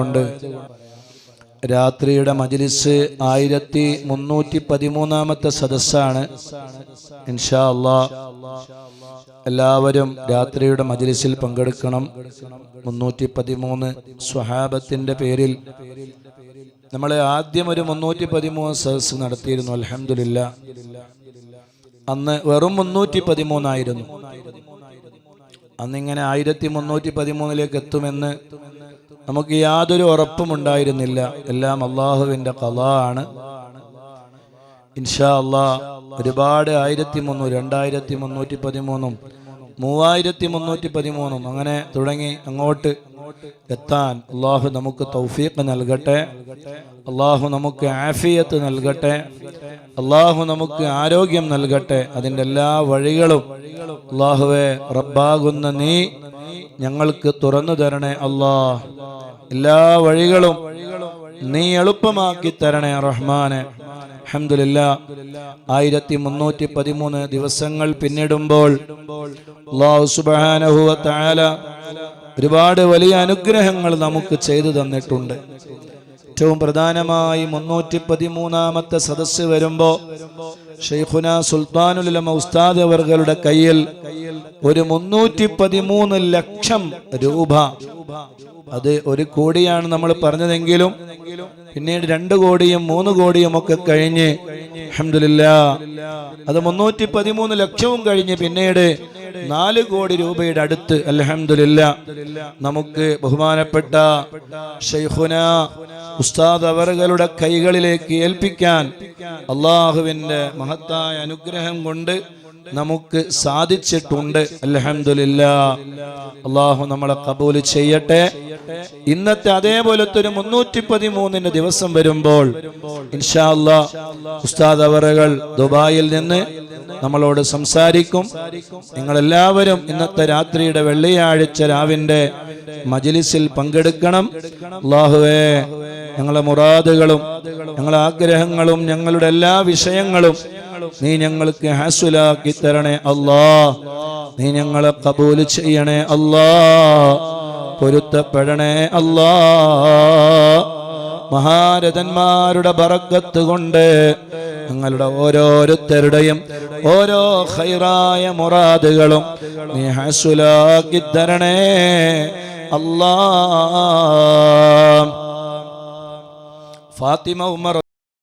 കൊണ്ട് രാത്രിയുടെ മജിലിസ് ആയിരത്തി മുന്നൂറ്റി പതിമൂന്നാമത്തെ സദസ്സാണ്. ഇൻഷാ അള്ളാ എല്ലാവരും രാത്രിയുടെ മജിലിസിൽ പങ്കെടുക്കണം. മുന്നൂറ്റി പതിമൂന്ന് സ്വഹാബത്തിന്റെ പേരിൽ. നമ്മൾ ആദ്യം ഒരു മുന്നൂറ്റി പതിമൂന്ന് സദസ് നടത്തിയിരുന്നു അലഹമില്ല അന്ന് വെറും മുന്നൂറ്റി പതിമൂന്നായിരുന്നു. അന്നിങ്ങനെ ആയിരത്തി മുന്നൂറ്റി പതിമൂന്നിലേക്ക് എത്തുമെന്ന് നമുക്ക് യാതൊരു ഉറപ്പും ഉണ്ടായിരുന്നില്ല. എല്ലാം അള്ളാഹുവിന്റെ കഥ ആണ്. ഇൻഷാ അള്ളാ ഒരുപാട് ആയിരത്തി മുന്നൂറ് രണ്ടായിരത്തി മുന്നൂറ്റി പതിമൂന്നും മൂവായിരത്തി മുന്നൂറ്റി പതിമൂന്നും അങ്ങനെ തുടങ്ങി അങ്ങോട്ട് എത്താൻ അള്ളാഹു നമുക്ക് തൗഫീഖ് നൽകട്ടെ. അള്ളാഹു നമുക്ക് ആഫിയത്ത് നൽകട്ടെ. അള്ളാഹു നമുക്ക് ആരോഗ്യം നൽകട്ടെ. അതിന്റെ എല്ലാ വഴികളും അള്ളാഹുവെ റബ്ബാകുന്ന നീ ഞങ്ങൾക്ക് തുറന്നു തരണേ അല്ലാ. എല്ലാ വഴികളും നീ എളുപ്പമാക്കി തരണേ റഹ്മാനെ. അഹമ്മദില്ല ആയിരത്തി മുന്നൂറ്റി പതിമൂന്ന് ദിവസങ്ങൾ പിന്നിടുമ്പോൾ ഒരുപാട് വലിയ അനുഗ്രഹങ്ങൾ നമുക്ക് ചെയ്തു തന്നിട്ടുണ്ട്. ഏറ്റവും പ്രധാനമായി മുന്നൂറ്റി പതിമൂന്നാമത്തെ സദസ്സ് വരുമ്പോ ഷെയ്ഖുന സുൽത്താനുലമ ഉസ്താദ് അവർകളുടെ കയ്യിൽ ഒരു മുന്നൂറ്റി പതിമൂന്ന് ലക്ഷം രൂപ. അത് ഒരു കോടിയാണ് നമ്മൾ പറഞ്ഞതെങ്കിലും പിന്നീട് രണ്ട് കോടിയും മൂന്ന് കോടിയും ഒക്കെ കഴിഞ്ഞ് അഹമ്മദില്ല അത് മുന്നൂറ്റി പതിമൂന്ന് ലക്ഷവും കഴിഞ്ഞ് പിന്നീട് നാല് കോടി രൂപയുടെ അടുത്ത് അലഹമില്ല നമുക്ക് ബഹുമാനപ്പെട്ട ഷെയ്ഖുന ഉസ്താദ് അവറുകളുടെ കൈകളിലേക്ക് ഏൽപ്പിക്കാൻ അള്ളാഹുവിന്റെ മഹത്തായ അനുഗ്രഹം കൊണ്ട് നമുക്ക് സാധിച്ചിട്ടുണ്ട്. അലഹമില്ല അള്ളാഹു നമ്മളെ കബൂൽ ചെയ്യട്ടെ. ഇന്നത്തെ അതേപോലത്തെ ഒരു മുന്നൂറ്റി പതിമൂന്നിന് ദിവസം വരുമ്പോൾ ഇൻഷാ അള്ളാ ഉസ്താദ് അവറുകൾ ദുബായിൽ നിന്ന് നമ്മളോട് സംസാരിക്കും. നിങ്ങളെല്ലാവരും ഇന്നത്തെ രാത്രിയുടെ വെള്ളിയാഴ്ച രാവിന്റെ മജിലിസിൽ പങ്കെടുക്കണം. അള്ളാഹുവേ ഞങ്ങളെ മുറാദുകളും ഞങ്ങളെ ആഗ്രഹങ്ങളും ഞങ്ങളുടെ എല്ലാ വിഷയങ്ങളും നീ ഞങ്ങൾക്ക് ഹാസുലാക്കി തരണേ അല്ലാ. നീ ഞങ്ങളെ കബൂൽ ചെയ്യണേ അല്ലാ. പൊരുത്തപ്പെടണേ അല്ലാ. മഹാരഥന്മാരുടെ ബറക്കത്ത് കൊണ്ട് ഞങ്ങളുടെ ഓരോരുത്തരുടെയും ഓരോ ഹൈറായ മുറാദുകളും നീ ഹസുലാക്കി തരണേ. അല്ലാ ഫാത്തിമ ഉമർ